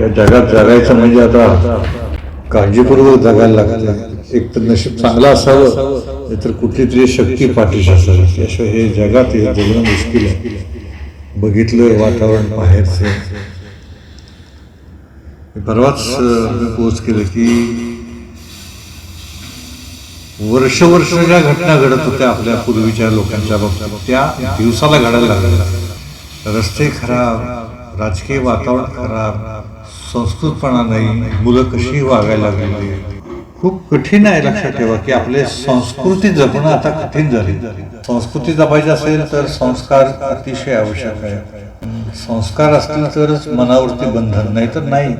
या जगात जगायचं म्हणजे आता काळजीपूर्वक जगायला लागतं एक तर नशीब चांगलं असावं तर कुठली तरी शक्ती पाठीशी असावी. त्याशिवाय हे जगात हे जगणं मुश्किल आहे. बघितलं वातावरण बाहेरचं. परवाच मी पोस्ट केलं की वर्ष वर्ष ज्या घटना घडत होत्या आपल्या पूर्वीच्या लोकांच्या बाबतीत त्या दिवसाला घडायला लागल्या. रस्ते खराब राजकीय वातावरण खराब संस्कृतपणा नाही मुलं कशी वागायला लागली? खूप कठीण आहे लक्षात ठेवा की आपले संस्कृती जपणं आता कठीण झाली. संस्कृती जपायची असेल तर संस्कार अतिशय आवश्यक आहे. संस्कार असतील तरच मनावरती बंधन नाही तर नाही.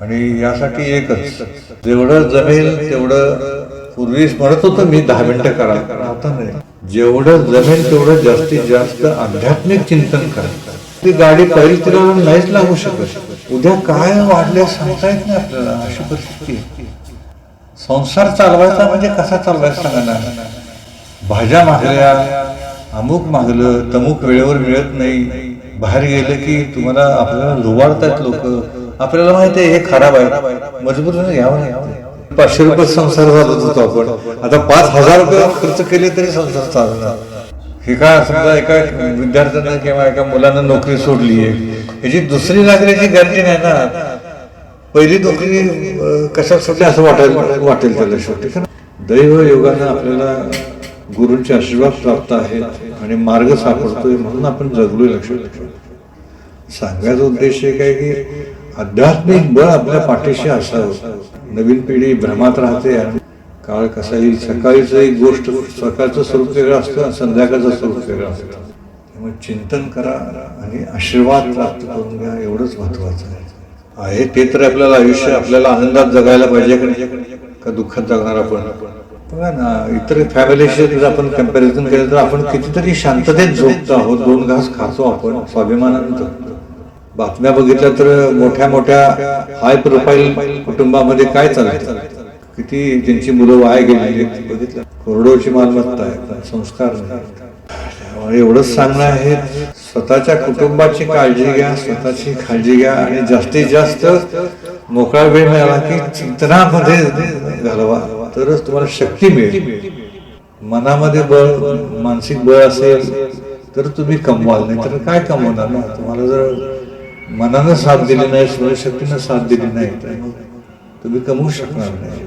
आणि यासाठी एकच जेवढं जमेल तेवढं पूर्वी म्हणत होतो मी दहा मिनिटं करा. आता नाही. जेवढं जमेल तेवढं जास्तीत जास्त आध्यात्मिक चिंतन करा. ती गाडी पहिली तिला नाहीच लागू शकत. उद्या काय वाढले सांगता येत नाही आपल्याला अशी परिस्थिती संसार चालवायचा म्हणजे कसा चालवायचा सांगा ना? भाज्या मागल्या अमुक मागलं तमुक वेळेवर मिळत नाही. बाहेर गेलं की तुम्हाला आपल्याला लुबाडतात लोक. आपल्याला माहिती आहे हे खराब आहे. मजबूरीने म्हणजे घ्यावं पाचशे रुपये संसार चालत होतो आपण. आता पाच हजार रुपये खर्च केले तरी संसार चालणार. हे काय समजा एका विद्यार्थ्यानं किंवा एका मुलानं नोकरी सोडली आहे. ह्याची दुसरी लागण्याची गॅरंटी नाही ना. पहिली नोकरी कशा सोडली असं वाटेल वाटेल त्याला शेवटी. दैव योगानं आपल्याला गुरूंचे आशीर्वाद प्राप्त आहेत आणि मार्ग सापडतोय म्हणून आपण जगलोय लक्षात सांगायचा उद्देश आहे काय की आध्यात्मिक बळ आपल्या पाठीशी असावं. नवीन पिढी भ्रमात राहते आणि काळ कसा येईल? सकाळीचं एक गोष्ट सकाळचं स्वरूप वेगळं असतं संध्याकाळचं स्वरूप वेगळं असतं. त्यामुळे चिंतन करा आणि आशीर्वाद प्राप्त करून घ्या एवढंच महत्वाचं आहे. आहे ते तर आपल्याला आयुष्य आपल्याला आनंदात जगायला पाहिजे का का दुःखात जगणार आपण? बघा ना इतर फॅमिलीशी जर आपण कंपॅरिझन केलं तर आपण कितीतरी शांततेत झोपतो आहोत. दोन घास खातो आपण स्वाभिमानानं जगतो. बातम्या बघितल्या तर मोठ्या मोठ्या हाय प्रोफाईल कुटुंबामध्ये काय चालतं? किती त्यांची मुलं वाया गेलेली बघितलं. कोरडोची मालमत्ता आहे संस्कार नाही. एवढंच सांगणं आहे स्वतःच्या कुटुंबाची काळजी घ्या स्वतःची काळजी घ्या आणि जास्तीत जास्त मोकळा वेळ मिळाला की चिंतनामध्ये घालवा. तरच तुम्हाला शक्ती मिळेल. मनामध्ये बळ मानसिक बळ असेल तर तुम्ही कमवाल. नाही तर काय कमवणार ना? तुम्हाला जर मनानं साथ दिली नाही स्मरणशक्तीनं साथ दिली नाही तर तुम्ही कमवू शकणार नाही.